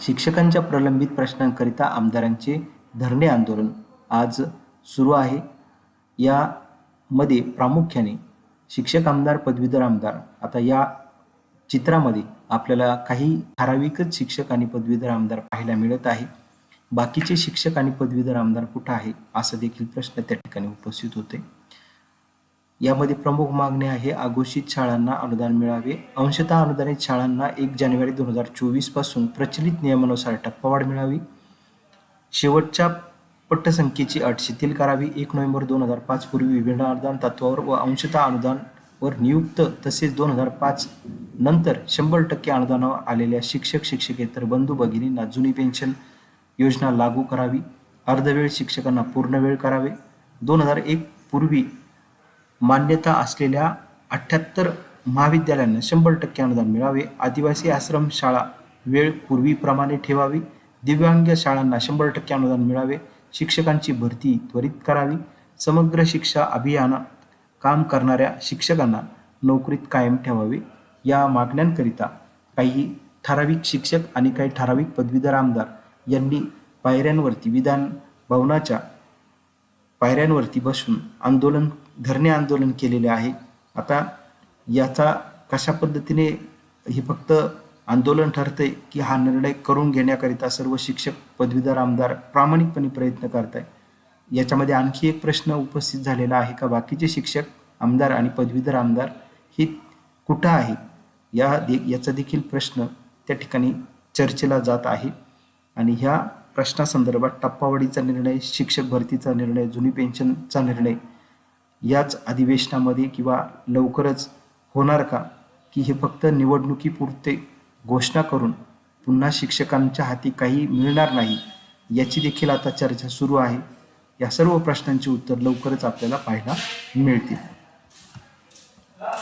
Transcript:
शिक्षकांच्या प्रलंबित प्रश्नांकरिता आमदारांचे धरणे आंदोलन आज सुरू आहे. यामध्ये प्रामुख्याने शिक्षक आमदार पदवीधर आमदार आता या चित्रामध्ये आपल्याला काही ठराविकच शिक्षक आणि पदवीधर आमदार पाहायला मिळत आहे. बाकीचे शिक्षक आणि पदवीधर आमदार कुठं आहे? असा देखील प्रश्न त्या ठिकाणी उपस्थित होते. यामध्ये प्रमुख मागणी आहे अघोषित शाळांना अनुदान मिळावे. अंशतः अनुदानित शाळांना एक जानेवारी दोन हजार चोवीसपासून प्रचलित नियमानुसार टप्पावाढ मिळावी. शेवटच्या पट्टसंख्येची अट शिथिल करावी. एक नोव्हेंबर दोन हजार पाच पूर्वी विभिन्न अनुदान तत्वावर व अंशतः अनुदानवर नियुक्त तसेच दोन हजार पाच नंतर शंभर टक्के अनुदानावर आलेल्या शिक्षक शिक्षकेतर बंधू भगिनींना जुनी पेन्शन योजना लागू करावी. अर्धवेळ शिक्षकांना पूर्णवेळ करावे. दोन हजार एक पूर्वी मान्यता असलेल्या अठ्ठ्याहत्तर महाविद्यालयांना शंभर टक्के अनुदान मिळावे. आदिवासी आश्रम शाळा वेळ पूर्वीप्रमाणे ठेवावी. दिव्यांग शाळांना शंभर टक्के अनुदान मिळावे. शिक्षकांची भरती त्वरित करावी. समग्र शिक्षा अभियानात काम करणाऱ्या शिक्षकांना नोकरीत कायम ठेवावे. या मागण्यांकरिता काही ठराविक शिक्षक आणि काही ठराविक पदवीधर आमदार यांनी पायऱ्यांवरती विधान भवनाच्या पायऱ्यांवरती बसून आंदोलन धरणे आंदोलन केलेले आहे. आता याचा कशा पद्धतीने हे फक्त आंदोलन ठरते की हा निर्णय करून घेण्याकरिता सर्व शिक्षक पदवीधर आमदार प्रामाणिकपणे प्रयत्न करत आहे याच्यामध्ये आणखी एक प्रश्न उपस्थित झालेला आहे का? बाकीचे शिक्षक आमदार आणि पदवीधर आमदार हे कुठं आहे? या दे याचा देखील प्रश्न त्या ठिकाणी चर्चेला जात आहे. आणि ह्या प्रश्नासंदर्भात टप्पावडीचा निर्णय शिक्षक भरतीचा निर्णय जुनी पेन्शनचा निर्णय याच अधिवेशनामध्ये किंवा लवकरच होणार का? की हे फक्त निवडणुकीपुरते घोषणा करून पुन्हा शिक्षकांच्या हाती काही मिळणार नाही याची देखील आता चर्चा सुरू आहे. या सर्व प्रश्नांची उत्तर लवकरच आपल्याला पाहायला मिळतील.